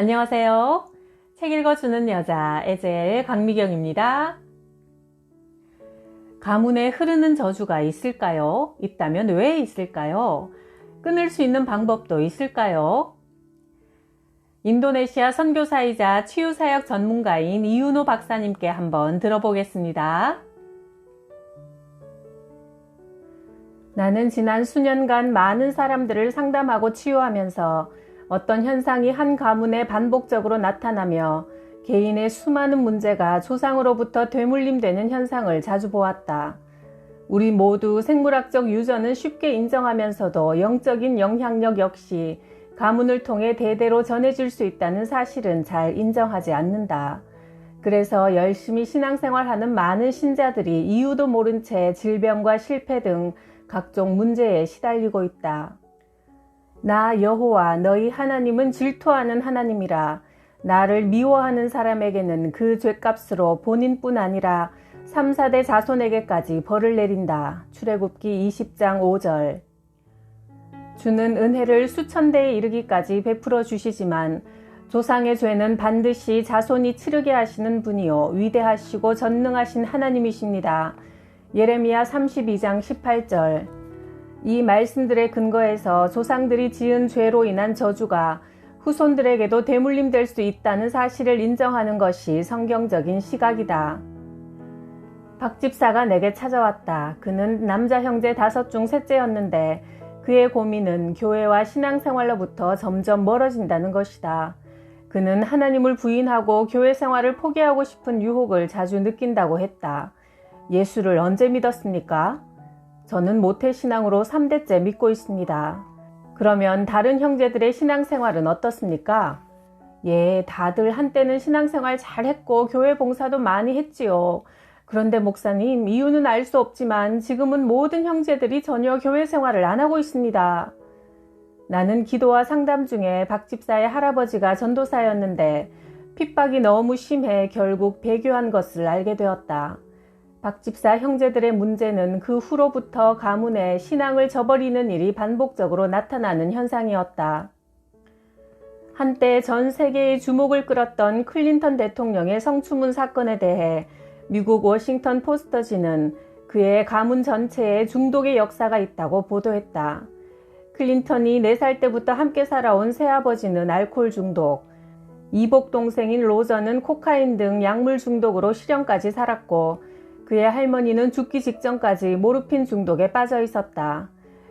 안녕하세요. 책 읽어주는 여자 에젤 강미경입니다. 가문에 흐르는 저주가 있을까요? 있다면 왜 있을까요? 끊을 수 있는 방법도 있을까요? 인도네시아 선교사이자 치유사역 전문가인 이윤호 박사님께 한번 들어보겠습니다. 나는 지난 수년간 많은 사람들을 상담하고 치유하면서 어떤 현상이 한 가문에 반복적으로 나타나며 개인의 수많은 문제가 조상으로부터 되물림되는 현상을 자주 보았다. 우리 모두 생물학적 유전은 쉽게 인정하면서도 영적인 영향력 역시 가문을 통해 대대로 전해질 수 있다는 사실은 잘 인정하지 않는다. 그래서 열심히 신앙생활하는 많은 신자들이 이유도 모른 채 질병과 실패 등 각종 문제에 시달리고 있다. 나 여호와 너희 하나님은 질투하는 하나님이라 나를 미워하는 사람에게는 그 죄값으로 본인뿐 아니라 3, 4대 자손에게까지 벌을 내린다. 출애굽기 20장 5절 주는 은혜를 수천 대에 이르기까지 베풀어 주시지만 조상의 죄는 반드시 자손이 치르게 하시는 분이요 위대하시고 전능하신 하나님이십니다. 예레미야 32장 18절 이 말씀들의 근거에서 조상들이 지은 죄로 인한 저주가 후손들에게도 대물림될 수 있다는 사실을 인정하는 것이 성경적인 시각이다. 박 집사가 내게 찾아왔다. 그는 남자 형제 다섯 중 셋째였는데 그의 고민은 교회와 신앙생활로부터 점점 멀어진다는 것이다. 그는 하나님을 부인하고 교회 생활을 포기하고 싶은 유혹을 자주 느낀다고 했다. 예수를 언제 믿었습니까? 저는 모태신앙으로 3대째 믿고 있습니다. 그러면 다른 형제들의 신앙생활은 어떻습니까? 예, 다들 한때는 신앙생활 잘 했고 교회 봉사도 많이 했지요. 그런데 목사님, 이유는 알 수 없지만 지금은 모든 형제들이 전혀 교회 생활을 안 하고 있습니다. 나는 기도와 상담 중에 박 집사의 할아버지가 전도사였는데 핍박이 너무 심해 결국 배교한 것을 알게 되었다. 박 집사 형제들의 문제는 그 후로부터 가문에 신앙을 저버리는 일이 반복적으로 나타나는 현상이었다. 한때 전 세계의 주목을 끌었던 클린턴 대통령의 성추문 사건에 대해 미국 워싱턴 포스터지는 그의 가문 전체에 중독의 역사가 있다고 보도했다. 클린턴이 4살 때부터 함께 살아온 새아버지는 알코올 중독, 이복 동생인 로저는 코카인 등 약물 중독으로 실형까지 살았고 그의 할머니는 죽기 직전까지 모르핀 중독에 빠져 있었다.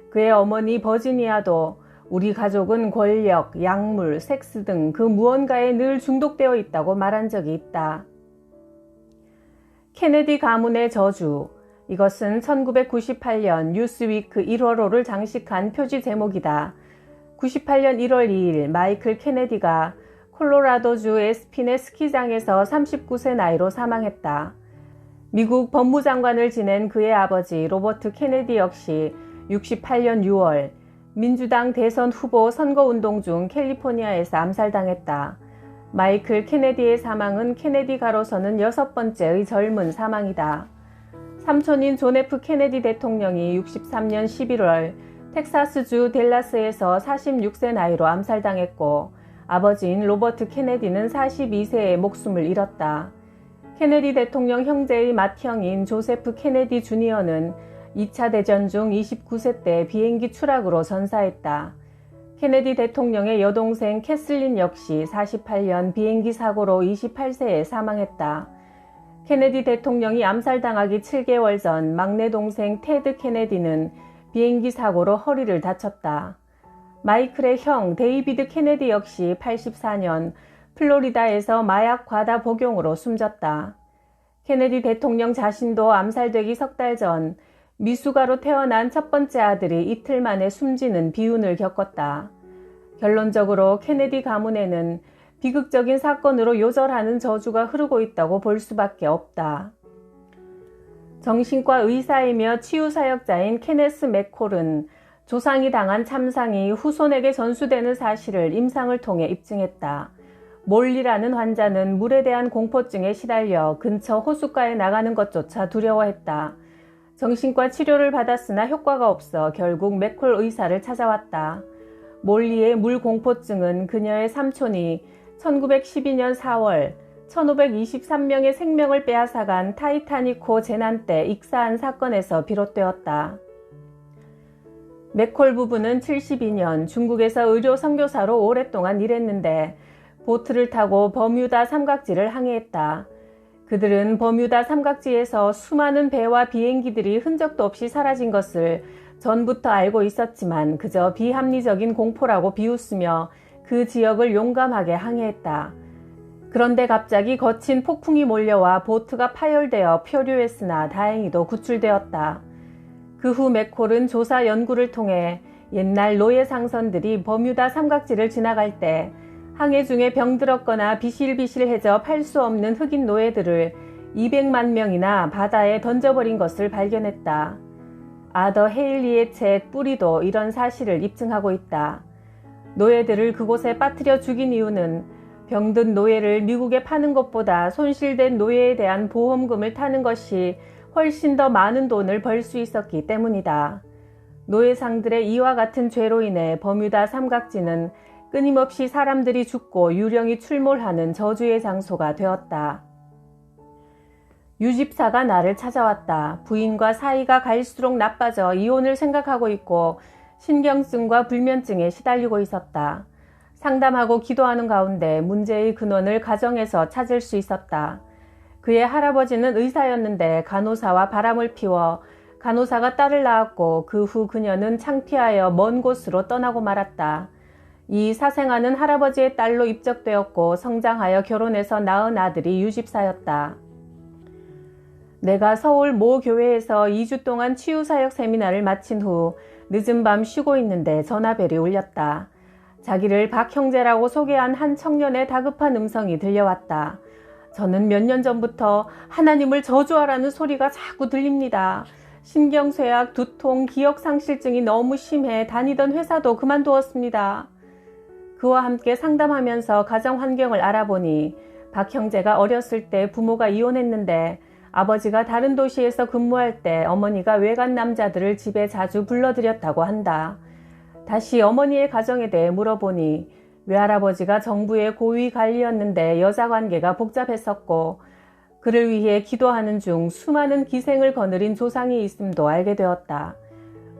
그의 어머니 버지니아도 우리 가족은 권력, 약물, 섹스 등 그 무언가에 늘 중독되어 있다고 말한 적이 있다. 케네디 가문의 저주. 이것은 1998년 뉴스위크 1월호를 장식한 표지 제목이다. 98년 1월 2일 마이클 케네디가 콜로라도주 에스핀의 스키장에서 39세 나이로 사망했다. 미국 법무장관을 지낸 그의 아버지 로버트 케네디 역시 68년 6월 민주당 대선 후보 선거운동 중 캘리포니아에서 암살당했다. 마이클 케네디의 사망은 케네디 가로서는 여섯 번째의 젊은 사망이다. 삼촌인 존 F 케네디 대통령이 63년 11월 텍사스주 델라스에서 46세 나이로 암살당했고 아버지인 로버트 케네디는 42세에 목숨을 잃었다. 케네디 대통령 형제의 맏형인 조세프 케네디 주니어는 2차 대전 중 29세 때 비행기 추락으로 전사했다. 케네디 대통령의 여동생 캐슬린 역시 48년 비행기 사고로 28세에 사망했다. 케네디 대통령이 암살당하기 7개월 전 막내 동생 테드 케네디는 비행기 사고로 허리를 다쳤다. 마이클의 형 데이비드 케네디 역시 84년 플로리다에서 마약 과다 복용으로 숨졌다. 케네디 대통령 자신도 암살되기 석 달 전 미숙아로 태어난 첫 번째 아들이 이틀 만에 숨지는 비운을 겪었다. 결론적으로 케네디 가문에는 비극적인 사건으로 요절하는 저주가 흐르고 있다고 볼 수밖에 없다. 정신과 의사이며 치유사역자인 케네스 맥콜은 조상이 당한 참상이 후손에게 전수되는 사실을 임상을 통해 입증했다. 몰리라는 환자는 물에 대한 공포증에 시달려 근처 호숫가에 나가는 것조차 두려워했다. 정신과 치료를 받았으나 효과가 없어 결국 맥콜 의사를 찾아왔다. 몰리의 물 공포증은 그녀의 삼촌이 1912년 4월 1523명의 생명을 빼앗아간 타이타닉호 재난 때 익사한 사건에서 비롯되었다. 맥콜 부부는 72년 중국에서 의료 선교사로 오랫동안 일했는데 보트를 타고 버뮤다 삼각지를 항해했다. 그들은 버뮤다 삼각지에서 수많은 배와 비행기들이 흔적도 없이 사라진 것을 전부터 알고 있었지만 그저 비합리적인 공포라고 비웃으며 그 지역을 용감하게 항해했다. 그런데 갑자기 거친 폭풍이 몰려와 보트가 파열되어 표류했으나 다행히도 구출되었다. 그 후 맥콜은 조사 연구를 통해 옛날 노예 상선들이 버뮤다 삼각지를 지나갈 때 항해 중에 병들었거나 비실비실해져 팔 수 없는 흑인 노예들을 200만 명이나 바다에 던져버린 것을 발견했다. 아더 헤일리의 책 뿌리도 이런 사실을 입증하고 있다. 노예들을 그곳에 빠뜨려 죽인 이유는 병든 노예를 미국에 파는 것보다 손실된 노예에 대한 보험금을 타는 것이 훨씬 더 많은 돈을 벌 수 있었기 때문이다. 노예상들의 이와 같은 죄로 인해 버뮤다 삼각지는 끊임없이 사람들이 죽고 유령이 출몰하는 저주의 장소가 되었다. 유집사가 나를 찾아왔다. 부인과 사이가 갈수록 나빠져 이혼을 생각하고 있고 신경증과 불면증에 시달리고 있었다. 상담하고 기도하는 가운데 문제의 근원을 가정에서 찾을 수 있었다. 그의 할아버지는 의사였는데 간호사와 바람을 피워 간호사가 딸을 낳았고 그 후 그녀는 창피하여 먼 곳으로 떠나고 말았다. 이 사생아는 할아버지의 딸로 입적되었고 성장하여 결혼해서 낳은 아들이 유집사였다. 내가 서울 모 교회에서 2주 동안 치유사역 세미나를 마친 후 늦은 밤 쉬고 있는데 전화벨이 울렸다. 자기를 박 형제라고 소개한 한 청년의 다급한 음성이 들려왔다. 저는 몇 년 전부터 하나님을 저주하라는 소리가 자꾸 들립니다. 신경쇠약, 두통, 기억상실증이 너무 심해 다니던 회사도 그만두었습니다. 그와 함께 상담하면서 가정 환경을 알아보니 박 형제가 어렸을 때 부모가 이혼했는데 아버지가 다른 도시에서 근무할 때 어머니가 외간 남자들을 집에 자주 불러들였다고 한다. 다시 어머니의 가정에 대해 물어보니 외할아버지가 정부의 고위 관리였는데 여자 관계가 복잡했었고 그를 위해 기도하는 중 수많은 기생을 거느린 조상이 있음도 알게 되었다.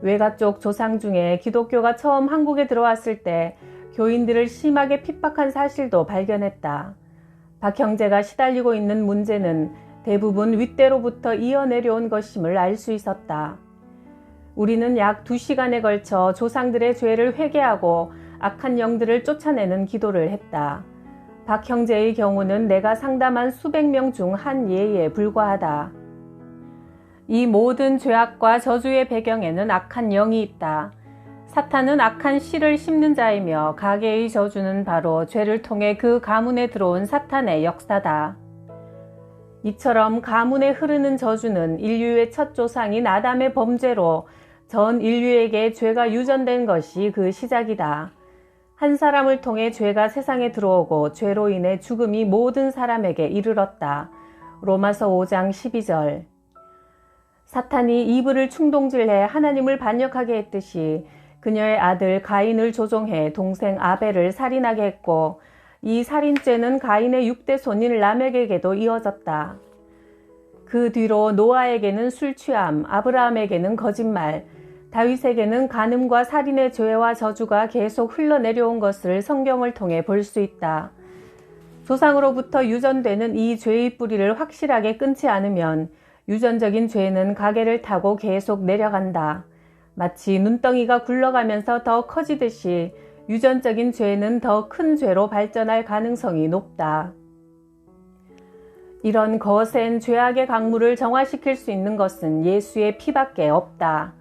외가 쪽 조상 중에 기독교가 처음 한국에 들어왔을 때 교인들을 심하게 핍박한 사실도 발견했다. 박 형제가 시달리고 있는 문제는 대부분 윗대로부터 이어내려온 것임을 알 수 있었다. 우리는 약 2시간에 걸쳐 조상들의 죄를 회개하고 악한 영들을 쫓아내는 기도를 했다. 박 형제의 경우는 내가 상담한 수백 명 중 한 예에 불과하다. 이 모든 죄악과 저주의 배경에는 악한 영이 있다. 사탄은 악한 씨를 심는 자이며 가게의 저주는 바로 죄를 통해 그 가문에 들어온 사탄의 역사다. 이처럼 가문에 흐르는 저주는 인류의 첫 조상인 아담의 범죄로 전 인류에게 죄가 유전된 것이 그 시작이다. 한 사람을 통해 죄가 세상에 들어오고 죄로 인해 죽음이 모든 사람에게 이르렀다. 로마서 5장 12절. 사탄이 이브를 충동질해 하나님을 반역하게 했듯이 그녀의 아들 가인을 조종해 동생 아벨을 살인하게 했고 이 살인죄는 가인의 6대 손인 라멕에게도 이어졌다. 그 뒤로 노아에게는 술 취함, 아브라함에게는 거짓말, 다윗에게는 간음과 살인의 죄와 저주가 계속 흘러내려온 것을 성경을 통해 볼 수 있다. 조상으로부터 유전되는 이 죄의 뿌리를 확실하게 끊지 않으면 유전적인 죄는 가게를 타고 계속 내려간다. 마치 눈덩이가 굴러가면서 더 커지듯이 유전적인 죄는 더 큰 죄로 발전할 가능성이 높다. 이런 거센 죄악의 강물을 정화시킬 수 있는 것은 예수의 피밖에 없다.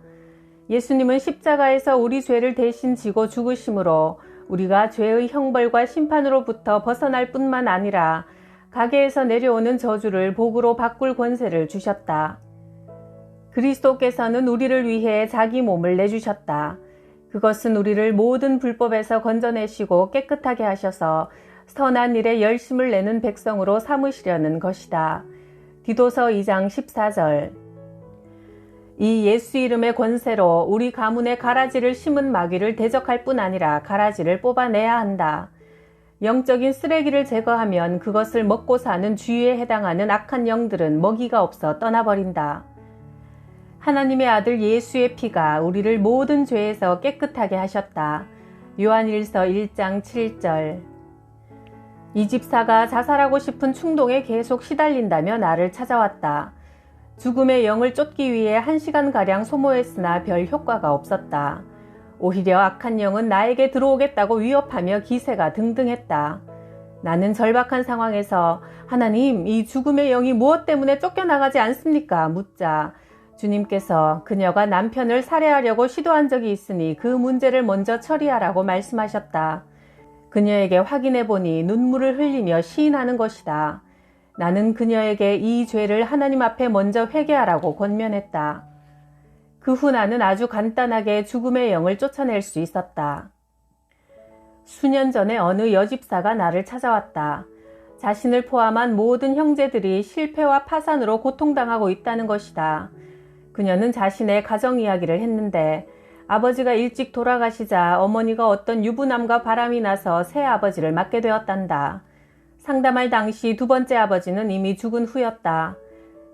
예수님은 십자가에서 우리 죄를 대신 지고 죽으심으로 우리가 죄의 형벌과 심판으로부터 벗어날 뿐만 아니라 가게에서 내려오는 저주를 복으로 바꿀 권세를 주셨다. 그리스도께서는 우리를 위해 자기 몸을 내주셨다. 그것은 우리를 모든 불법에서 건져내시고 깨끗하게 하셔서 선한 일에 열심을 내는 백성으로 삼으시려는 것이다. 디도서 2장 14절 이 예수 이름의 권세로 우리 가문에 가라지를 심은 마귀를 대적할 뿐 아니라 가라지를 뽑아내야 한다. 영적인 쓰레기를 제거하면 그것을 먹고 사는 주의에 해당하는 악한 영들은 먹이가 없어 떠나버린다. 하나님의 아들 예수의 피가 우리를 모든 죄에서 깨끗하게 하셨다. 요한일서 1장 7절 이 집사가 자살하고 싶은 충동에 계속 시달린다며 나를 찾아왔다. 죽음의 영을 쫓기 위해 한 시간가량 소모했으나 별 효과가 없었다. 오히려 악한 영은 나에게 들어오겠다고 위협하며 기세가 등등했다. 나는 절박한 상황에서 하나님, 이 죽음의 영이 무엇 때문에 쫓겨나가지 않습니까? 묻자 주님께서 그녀가 남편을 살해하려고 시도한 적이 있으니 그 문제를 먼저 처리하라고 말씀하셨다. 그녀에게 확인해 보니 눈물을 흘리며 시인하는 것이다. 나는 그녀에게 이 죄를 하나님 앞에 먼저 회개하라고 권면했다. 그 후 나는 아주 간단하게 죽음의 영을 쫓아낼 수 있었다. 수년 전에 어느 여집사가 나를 찾아왔다. 자신을 포함한 모든 형제들이 실패와 파산으로 고통당하고 있다는 것이다. 그녀는 자신의 가정 이야기를 했는데 아버지가 일찍 돌아가시자 어머니가 어떤 유부남과 바람이 나서 새 아버지를 맡게 되었단다. 상담할 당시 두 번째 아버지는 이미 죽은 후였다.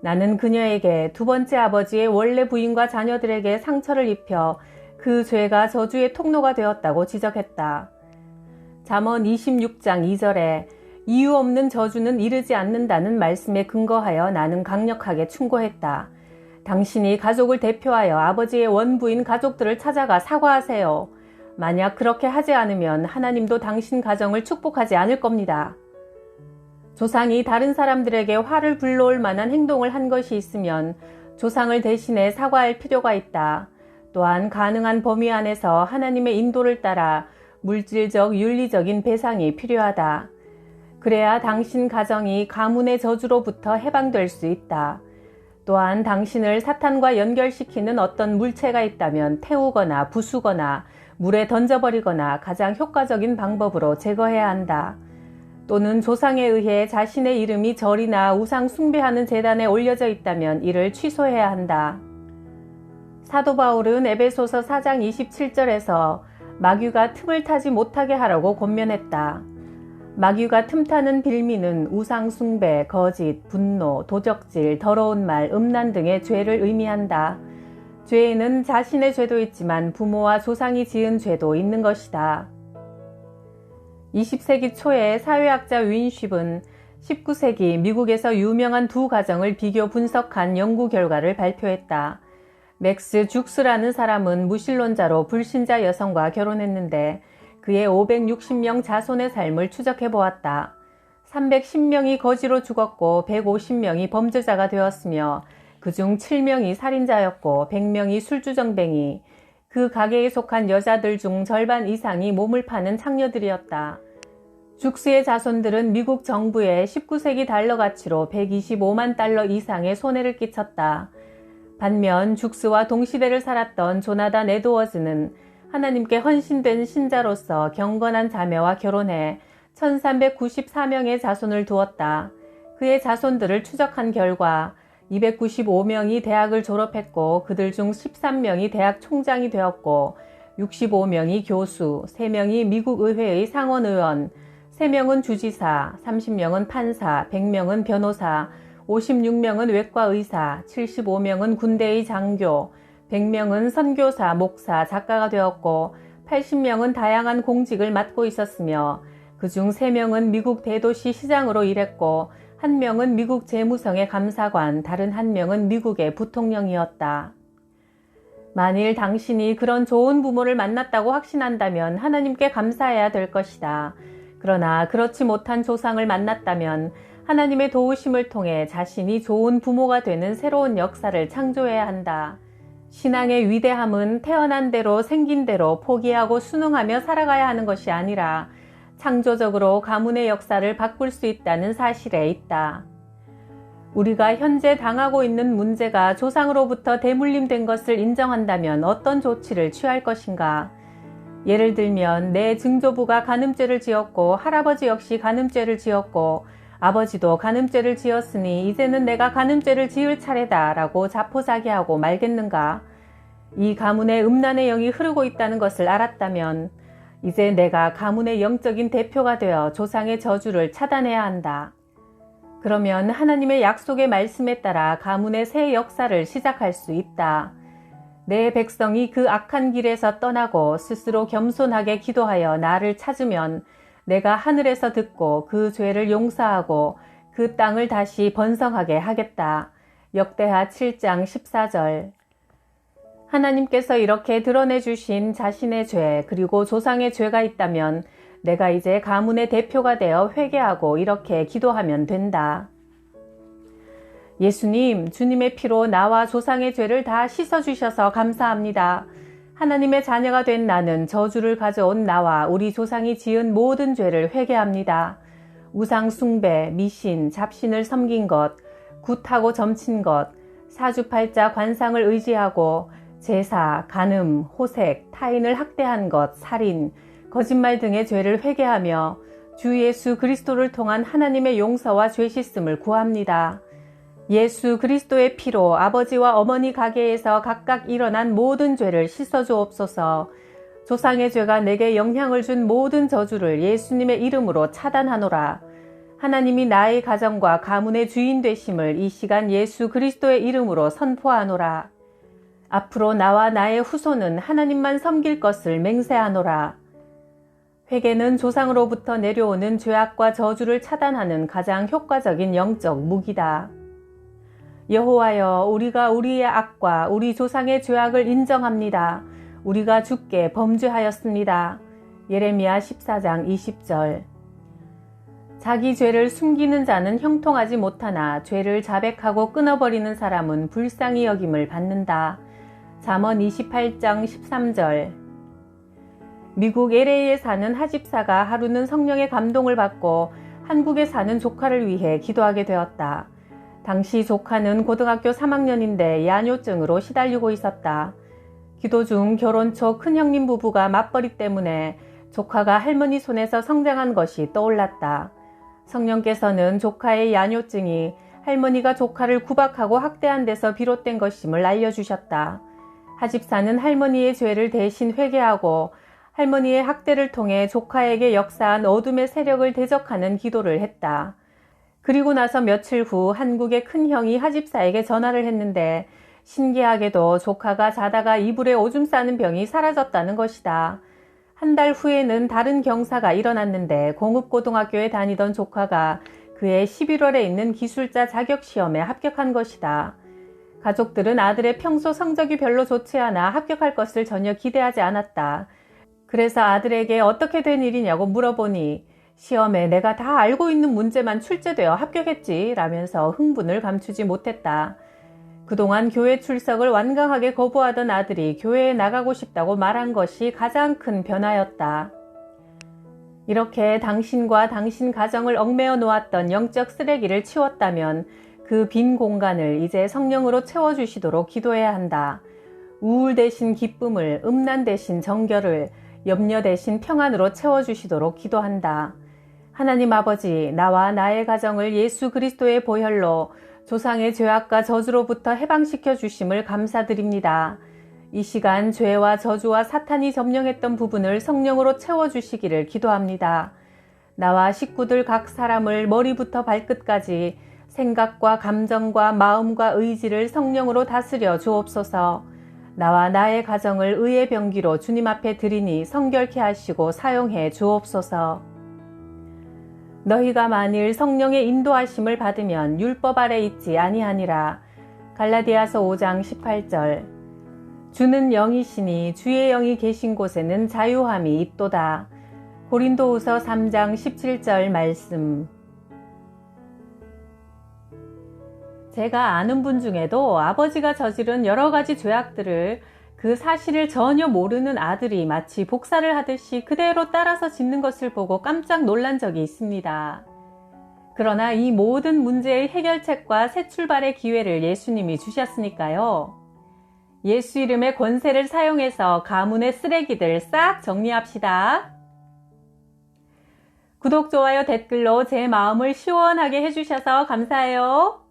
나는 그녀에게 두 번째 아버지의 원래 부인과 자녀들에게 상처를 입혀 그 죄가 저주의 통로가 되었다고 지적했다. 잠언 26장 2절에 이유 없는 저주는 이르지 않는다는 말씀에 근거하여 나는 강력하게 충고했다. 당신이 가족을 대표하여 아버지의 원부인 가족들을 찾아가 사과하세요. 만약 그렇게 하지 않으면 하나님도 당신 가정을 축복하지 않을 겁니다. 조상이 다른 사람들에게 화를 불러올 만한 행동을 한 것이 있으면 조상을 대신해 사과할 필요가 있다. 또한 가능한 범위 안에서 하나님의 인도를 따라 물질적, 윤리적인 배상이 필요하다. 그래야 당신 가정이 가문의 저주로부터 해방될 수 있다. 또한 당신을 사탄과 연결시키는 어떤 물체가 있다면 태우거나 부수거나 물에 던져버리거나 가장 효과적인 방법으로 제거해야 한다. 또는 조상에 의해 자신의 이름이 절이나 우상 숭배하는 재단에 올려져 있다면 이를 취소해야 한다. 사도 바울은 에베소서 4장 27절에서 마귀가 틈을 타지 못하게 하라고 권면했다. 마귀가 틈타는 빌미는 우상 숭배, 거짓, 분노, 도적질, 더러운 말, 음란 등의 죄를 의미한다. 죄에는 자신의 죄도 있지만 부모와 조상이 지은 죄도 있는 것이다. 20세기 초에 사회학자 윈쉽은 19세기 미국에서 유명한 두 가정을 비교 분석한 연구 결과를 발표했다. 맥스 죽스라는 사람은 무신론자로 불신자 여성과 결혼했는데 그의 560명 자손의 삶을 추적해 보았다. 310명이 거지로 죽었고 150명이 범죄자가 되었으며 그중 7명이 살인자였고 100명이 술주정뱅이, 그 가게에 속한 여자들 중 절반 이상이 몸을 파는 창녀들이었다. 죽스의 자손들은 미국 정부에 19세기 달러 가치로 125만 달러 이상의 손해를 끼쳤다. 반면 죽스와 동시대를 살았던 조나단 에드워즈는 하나님께 헌신된 신자로서 경건한 자매와 결혼해 1394명의 자손을 두었다. 그의 자손들을 추적한 결과 295명이 대학을 졸업했고 그들 중 13명이 대학 총장이 되었고 65명이 교수, 3명이 미국 의회의 상원 의원, 3명은 주지사, 30명은 판사, 100명은 변호사, 56명은 외과 의사, 75명은 군대의 장교, 100명은 선교사, 목사, 작가가 되었고 80명은 다양한 공직을 맡고 있었으며 그중 3명은 미국 대도시 시장으로 일했고 1명은 미국 재무성의 감사관, 다른 1명은 미국의 부통령이었다. 만일 당신이 그런 좋은 부모를 만났다고 확신한다면 하나님께 감사해야 될 것이다. 그러나 그렇지 못한 조상을 만났다면 하나님의 도우심을 통해 자신이 좋은 부모가 되는 새로운 역사를 창조해야 한다. 신앙의 위대함은 태어난 대로 생긴 대로 포기하고 순응하며 살아가야 하는 것이 아니라 창조적으로 가문의 역사를 바꿀 수 있다는 사실에 있다. 우리가 현재 당하고 있는 문제가 조상으로부터 대물림된 것을 인정한다면 어떤 조치를 취할 것인가? 예를 들면 내 증조부가 간음죄를 지었고 할아버지 역시 간음죄를 지었고 아버지도 간음죄를 지었으니 이제는 내가 간음죄를 지을 차례다 라고 자포자기하고 말겠는가? 이 가문에 음란의 영이 흐르고 있다는 것을 알았다면 이제 내가 가문의 영적인 대표가 되어 조상의 저주를 차단해야 한다. 그러면 하나님의 약속의 말씀에 따라 가문의 새 역사를 시작할 수 있다. 내 백성이 그 악한 길에서 떠나고 스스로 겸손하게 기도하여 나를 찾으면 내가 하늘에서 듣고 그 죄를 용서하고 그 땅을 다시 번성하게 하겠다. 역대하 7장 14절. 하나님께서 이렇게 드러내 주신 자신의 죄, 그리고 조상의 죄가 있다면 내가 이제 가문의 대표가 되어 회개하고 이렇게 기도하면 된다. 예수님, 주님의 피로 나와 조상의 죄를 다 씻어주셔서 감사합니다. 하나님의 자녀가 된 나는 저주를 가져온 나와 우리 조상이 지은 모든 죄를 회개합니다. 우상 숭배, 미신, 잡신을 섬긴 것, 굿하고 점친 것, 사주팔자 관상을 의지하고 제사, 간음, 호색, 타인을 학대한 것, 살인, 거짓말 등의 죄를 회개하며 주 예수 그리스도를 통한 하나님의 용서와 죄 씻음을 구합니다. 예수 그리스도의 피로 아버지와 어머니 가게에서 각각 일어난 모든 죄를 씻어주옵소서. 조상의 죄가 내게 영향을 준 모든 저주를 예수님의 이름으로 차단하노라. 하나님이 나의 가정과 가문의 주인 되심을 이 시간 예수 그리스도의 이름으로 선포하노라. 앞으로 나와 나의 후손은 하나님만 섬길 것을 맹세하노라. 회개는 조상으로부터 내려오는 죄악과 저주를 차단하는 가장 효과적인 영적 무기다. 여호와여 우리가 우리의 악과 우리 조상의 죄악을 인정합니다. 우리가 주께 범죄하였습니다. 예레미야 14장 20절 자기 죄를 숨기는 자는 형통하지 못하나 죄를 자백하고 끊어버리는 사람은 불쌍히 여김을 받는다. 잠언 28장 13절 미국 LA에 사는 하집사가 하루는 성령의 감동을 받고 한국에 사는 조카를 위해 기도하게 되었다. 당시 조카는 고등학교 3학년인데 야뇨증으로 시달리고 있었다. 기도 중 결혼 초 큰형님 부부가 맞벌이 때문에 조카가 할머니 손에서 성장한 것이 떠올랐다. 성령께서는 조카의 야뇨증이 할머니가 조카를 구박하고 학대한 데서 비롯된 것임을 알려주셨다. 하집사는 할머니의 죄를 대신 회개하고 할머니의 학대를 통해 조카에게 역사한 어둠의 세력을 대적하는 기도를 했다. 그리고 나서 며칠 후 한국의 큰 형이 하집사에게 전화를 했는데 신기하게도 조카가 자다가 이불에 오줌 싸는 병이 사라졌다는 것이다. 한 달 후에는 다른 경사가 일어났는데 공업고등학교에 다니던 조카가 그해 11월에 있는 기술자 자격시험에 합격한 것이다. 가족들은 아들의 평소 성적이 별로 좋지 않아 합격할 것을 전혀 기대하지 않았다. 그래서 아들에게 어떻게 된 일이냐고 물어보니 시험에 내가 다 알고 있는 문제만 출제되어 합격했지 라면서 흥분을 감추지 못했다. 그동안 교회 출석을 완강하게 거부하던 아들이 교회에 나가고 싶다고 말한 것이 가장 큰 변화였다. 이렇게 당신과 당신 가정을 얽매어 놓았던 영적 쓰레기를 치웠다면 그 빈 공간을 이제 성령으로 채워주시도록 기도해야 한다. 우울 대신 기쁨을, 음란 대신 정결을, 염려 대신 평안으로 채워주시도록 기도한다. 하나님 아버지, 나와 나의 가정을 예수 그리스도의 보혈로 조상의 죄악과 저주로부터 해방시켜 주심을 감사드립니다. 이 시간 죄와 저주와 사탄이 점령했던 부분을 성령으로 채워주시기를 기도합니다. 나와 식구들 각 사람을 머리부터 발끝까지 생각과 감정과 마음과 의지를 성령으로 다스려 주옵소서. 나와 나의 가정을 의의 병기로 주님 앞에 드리니 성결케 하시고 사용해 주옵소서. 너희가 만일 성령의 인도하심을 받으면 율법 아래 있지 아니하니라. 갈라디아서 5장 18절. 주는 영이시니 주의 영이 계신 곳에는 자유함이 있도다. 고린도후서 3장 17절 말씀. 제가 아는 분 중에도 아버지가 저지른 여러 가지 죄악들을 그 사실을 전혀 모르는 아들이 마치 복사를 하듯이 그대로 따라서 짓는 것을 보고 깜짝 놀란 적이 있습니다. 그러나 이 모든 문제의 해결책과 새 출발의 기회를 예수님이 주셨으니까요. 예수 이름의 권세를 사용해서 가문의 쓰레기들 싹 정리합시다. 구독, 좋아요, 댓글로 제 마음을 시원하게 해주셔서 감사해요.